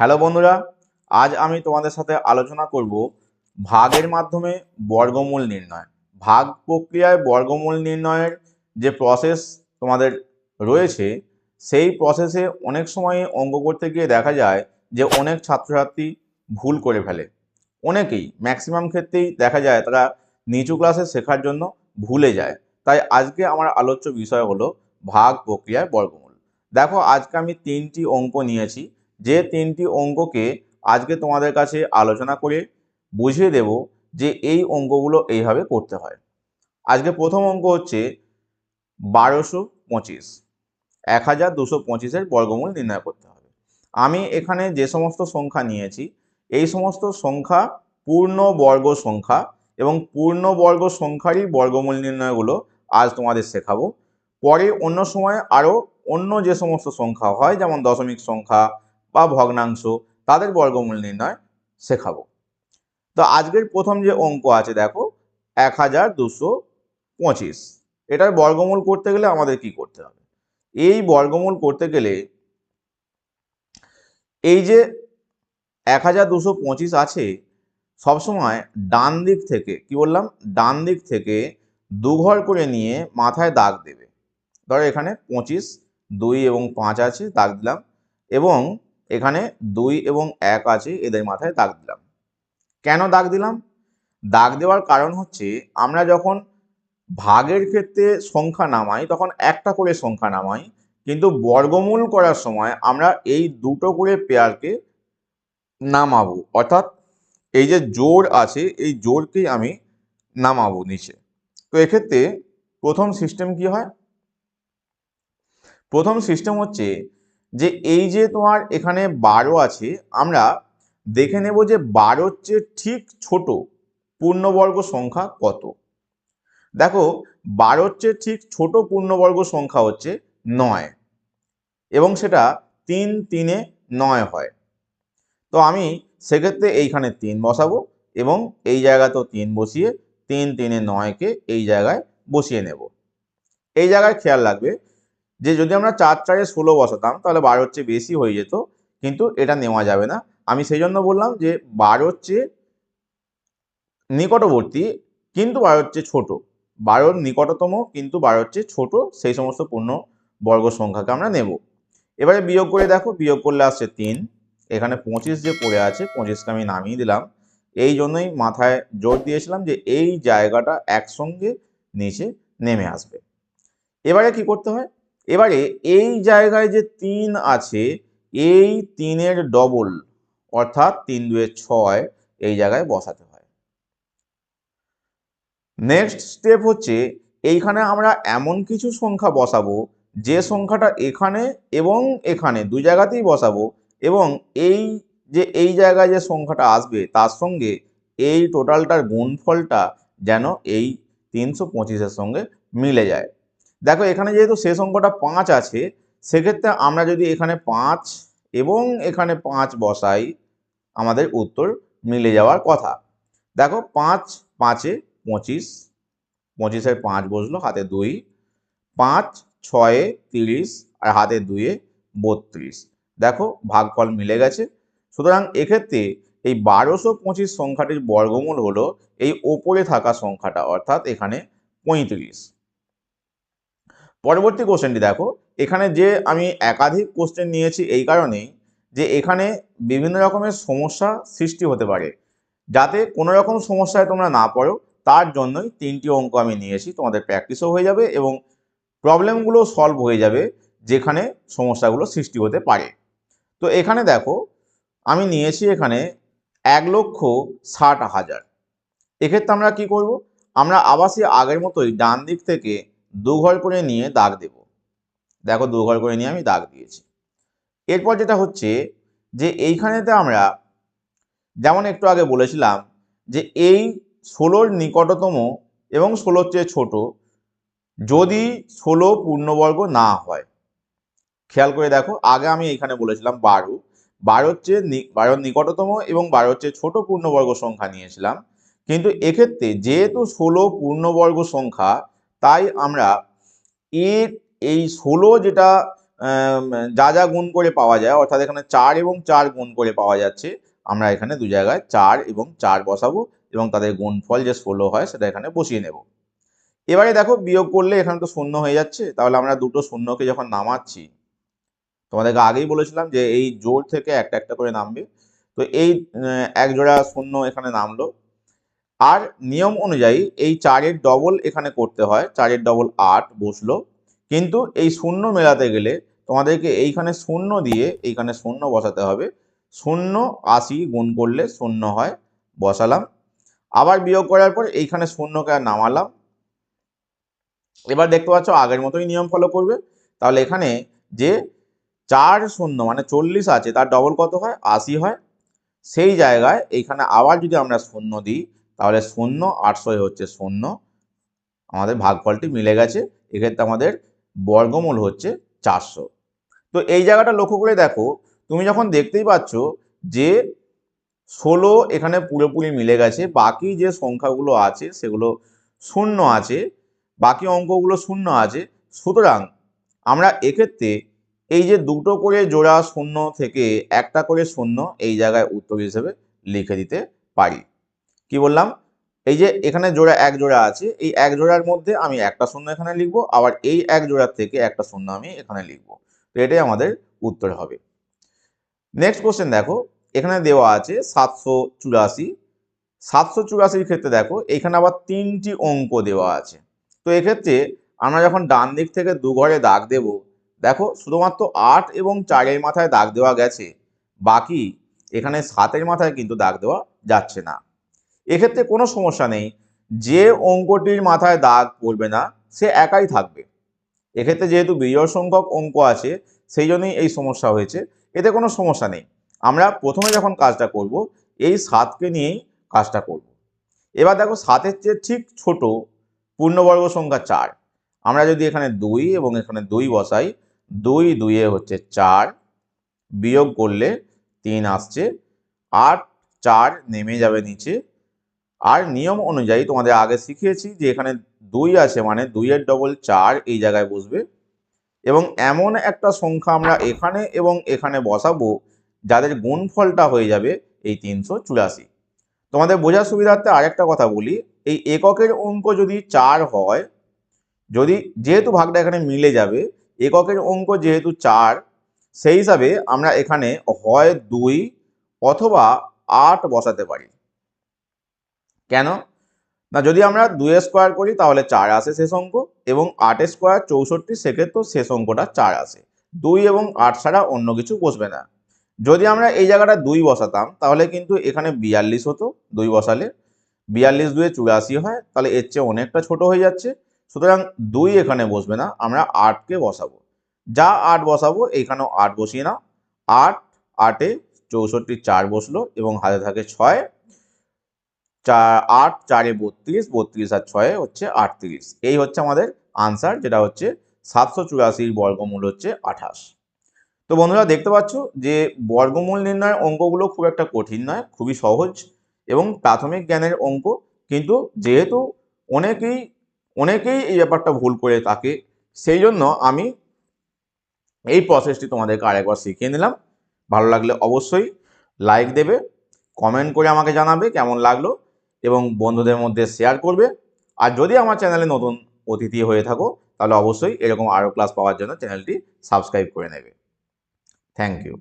Hello বন্ধুরা, আজ আমি তোমাদের সাথে আলোচনা করব ভাগের মাধ্যমে বর্গমূল নির্ণয়। ভাগ প্রক্রিয়ায় বর্গমূল নির্ণয়ের যে প্রসেস তোমাদের রয়েছে, সেই প্রসেসে অনেক সময় অঙ্ক করতে গিয়ে দেখা যায় যে অনেক ছাত্রছাত্রী ভুল করে ফেলে। অনেকেই ম্যাক্সিমাম ক্ষেত্রেই দেখা যায় তারা নিচু ক্লাসে শেখার জন্য ভুলে যায়। তাই আজকে আমার আলোচ্য বিষয় হলো ভাগ প্রক্রিয়ায় বর্গমূল। দেখো, আজকে আমি তিনটি অঙ্ক নিয়েছি। যে তিনটি অঙ্ককে আজকে তোমাদের কাছে আলোচনা করে বুঝিয়ে দেব যে এই অঙ্কগুলো এইভাবে করতে হয়। আজকে প্রথম অঙ্ক হচ্ছে বারোশো পঁচিশ। এক হাজার দুশো পঁচিশের বর্গমূল নির্ণয় করতে হবে। আমি এখানে যে সমস্ত সংখ্যা নিয়েছি, এই সমস্ত সংখ্যা পূর্ণ বর্গ সংখ্যা এবং পূর্ণ বর্গ সংখ্যারই বর্গমূল নির্ণয়গুলো আজ তোমাদের শেখাবো। পরে অন্য সময় আরও অন্য যে সমস্ত সংখ্যা হয়, যেমন দশমিক সংখ্যা বা ভগ্নাংশ, তাদের বর্গমূল নির্ণয় শেখাবো। তো আজকের প্রথম যে অঙ্ক আছে, দেখো, এক হাজার দুশো পঁচিশ। এটার বর্গমূল করতে গেলে আমাদের কি করতে হবে? এই বর্গমূল করতে গেলে এই যে এক হাজার দুশো পঁচিশ আছে, সবসময় ডান দিক থেকে, কি বললাম? ডান দিক থেকে দুঘর করে নিয়ে মাথায় দাগ দেবে। ধরো এখানে পঁচিশ, দুই এবং পাঁচ আছে, দাগ দিলাম। এবং এখানে দুই এবং এক আছে, এদের মাথায় দাগ দিলাম। কেন দাগ দিলাম? দাগ দেওয়ার কারণ হচ্ছে, আমরা যখন ভাগের ক্ষেত্রে সংখ্যা নামাই, তখন একটা করে সংখ্যা নামাই, কিন্তু বর্গমূল করার সময় আমরা এই দুটো করে পেয়ারকে নামাবো। অর্থাৎ এই যে জোর আছে, এই জোরকেই আমি নামাবো নিচে। তো এক্ষেত্রে প্রথম সিস্টেম কি হয়? প্রথম সিস্টেম হচ্ছে যে এই যে তোমার এখানে বারো আছে, আমরা দেখে নেব যে বারোর চেয়ে ঠিক ছোট পূর্ণবর্গ সংখ্যা কত। দেখো, বারোর চেয়ে ঠিক ছোট পূর্ণবর্গ সংখ্যা হচ্ছে নয় এবং সেটা তিন তিনে নয় হয়। তো আমি সেক্ষেত্রে এইখানে তিন বসাবো এবং এই জায়গাতেও তিন বসিয়ে তিন তিনে নয়কে এই জায়গায় বসিয়ে নেব। এই জায়গায় খেয়াল রাখবে যে যদি আমরা চার চারে ষোলো বসাতাম, তাহলে বারোর চেয়ে বেশি হয়ে যেত, কিন্তু এটা নেওয়া যাবে না। আমি সেই জন্য বললাম যে বারোর চেয়ে নিকটবর্তী, কিন্তু বারোর চেয়ে ছোট। বারোর নিকটতম, কিন্তু বারোর চেয়ে ছোট, সেই সমস্ত পূর্ণ বর্গ সংখ্যাকে আমরা নেব। এবারে বিয়োগ করে দেখো, বিয়োগ করলে আসছে তিন। এখানে পঁচিশ যে পড়ে আছে, পঁচিশকে আমি নামিয়ে দিলাম। এই জন্যই মাথায় জোর দিয়েছিলাম যে এই জায়গাটা একসঙ্গে নিচে নেমে আসবে। এবারে কি করতে হয়? এবারে এই জায়গায় যে তিন আছে, এই তিনের ডবল অর্থাৎ তিন দুয়ে ছয়, এই জায়গায় বসাতে হয়। নেক্সট স্টেপ হচ্ছে, এইখানে আমরা এমন কিছু সংখ্যা বসাবো, যে সংখ্যাটা এখানে এবং এখানে, দুই জায়গাতেই বসাবো, এবং এই যে, এই জায়গায় যে সংখ্যাটা আসবে, তার সঙ্গে এই টোটালটার গুণফলটা যেন এই তিনশো পঁচিশের সঙ্গে মিলে যায়। দেখো, এখানে যেহেতু শেষ অঙ্কটা পাঁচ আছে, সেক্ষেত্রে আমরা যদি এখানে পাঁচ এবং এখানে পাঁচ বসাই, আমাদের উত্তর মিলে যাওয়ার কথা। দেখো, পাঁচ পাঁচে পঁচিশ, পঁচিশের পাঁচ বসল, হাতে দুই, পাঁচ ছয়ে তিরিশ, আর হাতে দুইয়ে বত্রিশ। দেখো, ভাগফল মিলে গেছে। সুতরাং এক্ষেত্রে এই বারোশো পঁচিশ সংখ্যাটির বর্গমূল হলো এই ওপরে থাকা সংখ্যাটা, অর্থাৎ এখানে পঁয়ত্রিশ। পরবর্তী কোশ্চেনটি দেখো। এখানে যে আমি একাধিক কোশ্চেন নিয়েছি এই কারণেই যে এখানে বিভিন্ন রকমের সমস্যা সৃষ্টি হতে পারে। যাতে কোনো রকম সমস্যায় তোমরা না পড়ো, তার জন্যই তিনটি অঙ্ক আমি নিয়েছি। তোমাদের প্র্যাকটিসও হয়ে যাবে এবং প্রবলেমগুলো সলভ হয়ে যাবে যেখানে সমস্যাগুলো সৃষ্টি হতে পারে। তো এখানে দেখো, আমি নিয়েছি এখানে এক লক্ষ ষাট হাজার। এক্ষেত্রে আমরা কি করব? আমরা আবার সেই আগের মতোই ডান দিক থেকে দু ঘর করে নিয়ে দাগ দেব। দেখো দু ঘর করে নিয়ে আমি দাগ দিয়েছি। এরপর যেটা হচ্ছে যে এইখানেতে আমরা যেমন একটু আগে বলেছিলাম যে এই ষোলোর নিকটতম এবং ষোলোর চেয়ে ছোট যদি ষোলো পূর্ণবর্গ না হয়। খেয়াল করে দেখো, আগে আমি এখানে বলেছিলাম বারো। বারোর চেয়ে বারোর নিকটতম এবং বারোর চেয়ে ছোট পূর্ণবর্গ সংখ্যা নিয়েছিলাম। কিন্তু এক্ষেত্রে যেহেতু ষোলো পূর্ণবর্গ সংখ্যা তাই আমরা এর এই ষোলো যেটা যা যা গুণ করে পাওয়া যায়, অর্থাৎ এখানে চার এবং চার গুণ করে পাওয়া যাচ্ছে, আমরা এখানে দু জায়গায় চার এবং চার বসাবো এবং তাদের গুণফল যে ষোলো হয় সেটা এখানে বসিয়ে নেব। এবারে দেখো বিয়োগ করলে এখানে তো শূন্য হয়ে যাচ্ছে, তাহলে আমরা দুটো শূন্যকে যখন নামাচ্ছি, তোমাদেরকে আগেই বলেছিলাম যে এই জোর থেকে একটা একটা করে নামবে, তো এই এক জোড়া শূন্য এখানে নামলো আর নিয়ম অনুযায়ী এই চারের ডবল এখানে করতে হয়, চারের ডবল আট বসল। কিন্তু এই শূন্য মেলাতে গেলে তোমাদেরকে এইখানে শূন্য দিয়ে এইখানে শূন্য বসাতে হবে। শূন্য আশি গুণ করলে শূন্য হয়, বসালাম। আবার বিয়োগ করার পর এইখানে শূন্যকে আর নামালাম। এবার দেখতে পাচ্ছ আগের মতোই নিয়ম ফলো করবে। তাহলে এখানে যে চার শূন্য মানে চল্লিশ আছে, তার ডবল কত হয়? আশি হয়। সেই জায়গায় এইখানে আবার যদি আমরা শূন্য দিই তাহলে শূন্য আটশো হচ্ছে শূন্য। আমাদের ভাগফলটি মিলে গেছে, এক্ষেত্রে আমাদের বর্গমূল হচ্ছে চারশো। তো এই জায়গাটা লক্ষ্য করে দেখো, তুমি যখন দেখতেই পাচ্ছ যে ষোলো এখানে পুরোপুরি মিলে গেছে, বাকি যে সংখ্যাগুলো আছে সেগুলো শূন্য আছে, বাকি অঙ্কগুলো শূন্য আছে। সুতরাং আমরা এক্ষেত্রে এই যে দুটো করে জোড়া শূন্য থেকে একটা করে শূন্য এই জায়গায় উত্তর হিসেবে লিখে দিতে পারি। কি বললাম? এই যে এখানে জোড়া এক জোড়া আছে, এই এক জোড়ার মধ্যে আমি একটা শূন্য এখানে লিখব, আবার এই এক জোড়ার থেকে একটা শূন্য আমি এখানে লিখব। তো এটাই আমাদের উত্তর হবে। নেক্সট কোশ্চেন দেখো, এখানে দেওয়া আছে সাতশো চুরাশি। সাতশো চুরাশির ক্ষেত্রে দেখো, এখানে আবার তিনটি অঙ্ক দেওয়া আছে। তো এক্ষেত্রে আমরা যখন ডান দিক থেকে দু ঘরে দাগ দেব, দেখো শুধুমাত্র আট এবং চারের মাথায় দাগ দেওয়া গেছে, বাকি এখানে সাতের মাথায় কিন্তু দাগ দেওয়া যাচ্ছে না। এক্ষেত্রে কোনো সমস্যা নেই। যে অঙ্কটির মাথায় দাগ পড়বে না, সে একাই থাকবে। এক্ষেত্রে যেহেতু বিজয় সংখ্যক অঙ্ক আছে, সেই জন্যই এই সমস্যা হয়েছে। এতে কোনো সমস্যা নেই। আমরা প্রথমে যখন কাজটা করব, এই সাতকে নিয়েই কাজটা করব। এবার দেখো সাতের চেয়ে ঠিক ছোট পূর্ণবর্গ সংখ্যা চার। আমরা যদি এখানে দুই এবং এখানে দুই বসাই, দুই দুইয়ে হচ্ছে চার। বিয়োগ করলে তিন আসছে। আট চার নেমে যাবে নিচে। আর নিয়ম অনুযায়ী তোমাদের আগে শিখিয়েছি যে এখানে দুই আছে মানে দুইয়ের ডবল চার এই জায়গায় বসবে। এবং এমন একটা সংখ্যা আমরা এখানে এবং এখানে বসাবো, যাদের গুণফলটা হয়ে যাবে এই তিনশো চুরাশি। তোমাদের বোঝার সুবিধার্থে আরেকটা কথা বলি, এই এককের অঙ্ক যদি চার হয়, যদি যেহেতু ভাগটা এখানে মিলে যাবে, এককের অঙ্ক যেহেতু চার, সেই হিসাবে আমরা এখানে হয় দুই অথবা আট বসাতে পারি। কেন? না, যদি আমরা দুই স্কোয়ার করি, তাহলে চার আসে শেষ অঙ্ক এবং আট স্কোয়ার চৌষট্টি, সেক্ষেত্রেও শেষ অঙ্কটা চার আসে। দুই এবং আট ছাড়া অন্য কিছু বসবে না। যদি আমরা এই জায়গাটা দুই বসাতাম, তাহলে কিন্তু এখানে বিয়াল্লিশ হতো দুই বসালে। বিয়াল্লিশ দুয়ে চুরাশি হয়, তাহলে এর চেয়ে অনেকটা ছোট হয়ে যাচ্ছে। সুতরাং দুই এখানে বসবে না, আমরা আটকে বসাবো। যা আট বসাবো এখানেও আট বসিয়ে না আট, আটে চৌষট্টি চার বসল এবং হাতে থাকে ছয়। চার, আট, চারে বত্রিশ বত্রিশ আর ছয়ে হচ্ছে আটত্রিশ। এই হচ্ছে আমাদের আনসার যেটা হচ্ছে সাতশো চুরাশির বর্গমূল হচ্ছে আঠাশ। তো বন্ধুরা, দেখতে পাচ্ছ যে বর্গমূল নির্ণয়ের অঙ্কগুলো খুব একটা কঠিন নয়, খুবই সহজ এবং প্রাথমিক জ্ঞানের অঙ্ক, কিন্তু যেহেতু অনেকেই অনেকেই এই ব্যাপারটা ভুল করে থাকে, সেই জন্য আমি এই প্রসেসটি তোমাদেরকে আরেকবার শিখিয়ে নিলাম। ভালো লাগলে অবশ্যই লাইক দেবে কমেন্ট করে আমাকে জানাবে কেমন লাগল। এবং বন্ধুদের মধ্যে শেয়ার করবে। আর যদি আমার চ্যানেলে নতুন অতিথি হয়ে থাকো, তাহলে অবশ্যই এরকম আরও ক্লাস পাওয়ার জন্য চ্যানেলটি সাবস্ক্রাইব করে নেবে। Thank you